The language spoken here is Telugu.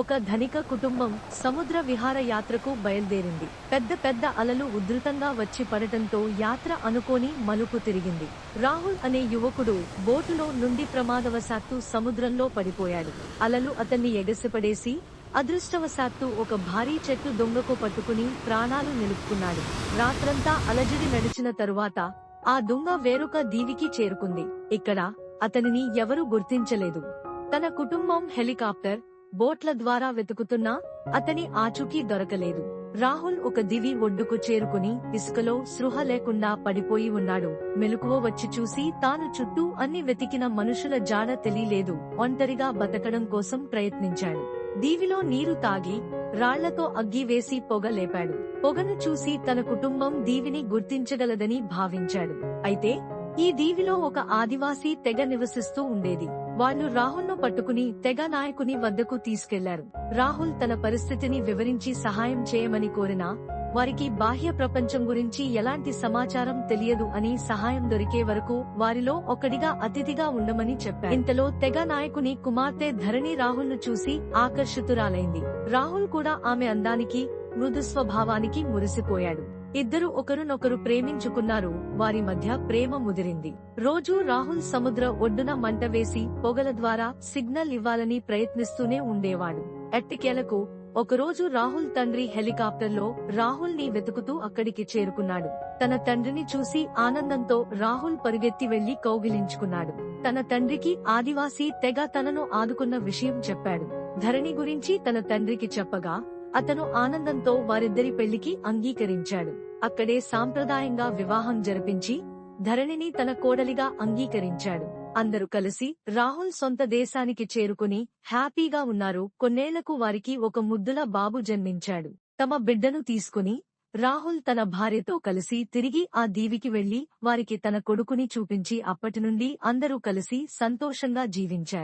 ఒక ధనిక కుటుంబం సముద్ర విహార యాత్రకు బయలుదేరింది. పెద్ద పెద్ద అలలు ఉధృతంగా వచ్చి పడటంతో యాత్ర అనుకోని మలుపు తిరిగింది. రాహుల్ అనే యువకుడు బోటులో నుండి ప్రమాదవశాత్తు సముద్రంలో పడిపోయాడు. అలలు అతన్ని ఎగసిపడేసి అదృష్టవశాత్తు ఒక భారీ చెట్టు దొంగకు పట్టుకుని ప్రాణాలు నిలుపుకున్నాడు. రాత్రంతా అలజడి నడిచిన తరువాత ఆ దొంగ వేరొక దీవికి చేరుకుంది. ఇక్కడ అతనిని ఎవరూ గుర్తించలేదు. తన కుటుంబం హెలికాప్టర్ బోట్ల ద్వారా వెతుకుతున్నా అతని ఆచూకీ దొరకలేదు. రాహుల్ ఒక దివి ఒడ్డుకు చేరుకుని ఇసుకలో సృహ లేకుండా పడిపోయి ఉన్నాడు. మెలకువ వచ్చి చూసి తాను చుట్టూ అన్ని వెతికిన మనుషుల జాడ తెలియలేదు. ఒంటరిగా బతకడం కోసం ప్రయత్నించాడు. దీవిలో నీరు తాగి రాళ్ళతో అగ్గివేసి పొగ లేపాడు. పొగను చూసి తన కుటుంబం దీవిని గుర్తించగలదని భావించాడు. అయితే ఈ దీవిలో ఒక ఆదివాసీ తెగ నివసిస్తూ ఉండేది. వాళ్ళు రాహుల్ను పట్టుకుని తెగ నాయకుని వద్దకు తీసుకెళ్ళారు. రాహుల్ తన పరిస్థితిని వివరించి సహాయం చేయమని కోరినా వారికి బాహ్య ప్రపంచం గురించి ఎలాంటి సమాచారం తెలియదు అని సహాయం దొరికే వరకు వారిలో ఒకడిగా అతిథిగా ఉండమని చెప్పారు. ఇంతలో తెగ నాయకుని కుమార్తె ధరణి రాహుల్ను చూసి ఆకర్షితురాలైంది. రాహుల్ కూడా ఆమె అందానికి మృదు స్వభావానికి మురిసిపోయాడు. ఇద్దరు ఒకరినొకరు ప్రేమించుకున్నారు. వారి మధ్య ప్రేమ ముదిరింది. రోజూ రాహుల్ సముద్ర ఒడ్డున మంట వేసి పొగల ద్వారా సిగ్నల్ ఇవ్వాలని ప్రయత్నిస్తూనే ఉండేవాడు. ఎట్టికెలకు ఒకరోజు రాహుల్ తండ్రి హెలికాప్టర్లో రాహుల్ని వెతుకుతూ అక్కడికి చేరుకున్నాడు. తన తండ్రిని చూసి ఆనందంతో రాహుల్ పరుగెత్తి వెళ్ళి కౌగిలించుకున్నాడు. తన తండ్రికి ఆదివాసీ తెగ తనను ఆదుకున్న విషయం చెప్పాడు. ధరణి గురించి తన తండ్రికి చెప్పగా అతను ఆనందంతో వారిద్దరి పెళ్ళికి అంగీకరించాడు. అక్కడే సాంప్రదాయంగా వివాహం జరిపించి ధరణిని తన కోడలిగా అంగీకరించాడు. అందరూ కలిసి రాహుల్ సొంత దేశానికి చేరుకుని హ్యాపీగా ఉన్నారు. కొన్నేళ్ళకు వారికి ఒక ముద్దుల బాబు జన్మించాడు. తమ బిడ్డను తీసుకుని రాహుల్ తన భార్యతో కలిసి తిరిగి ఆ దీవికి వెళ్ళి వారికి తన కొడుకుని చూపించి అప్పటి నుండి అందరూ కలిసి సంతోషంగా జీవించారు.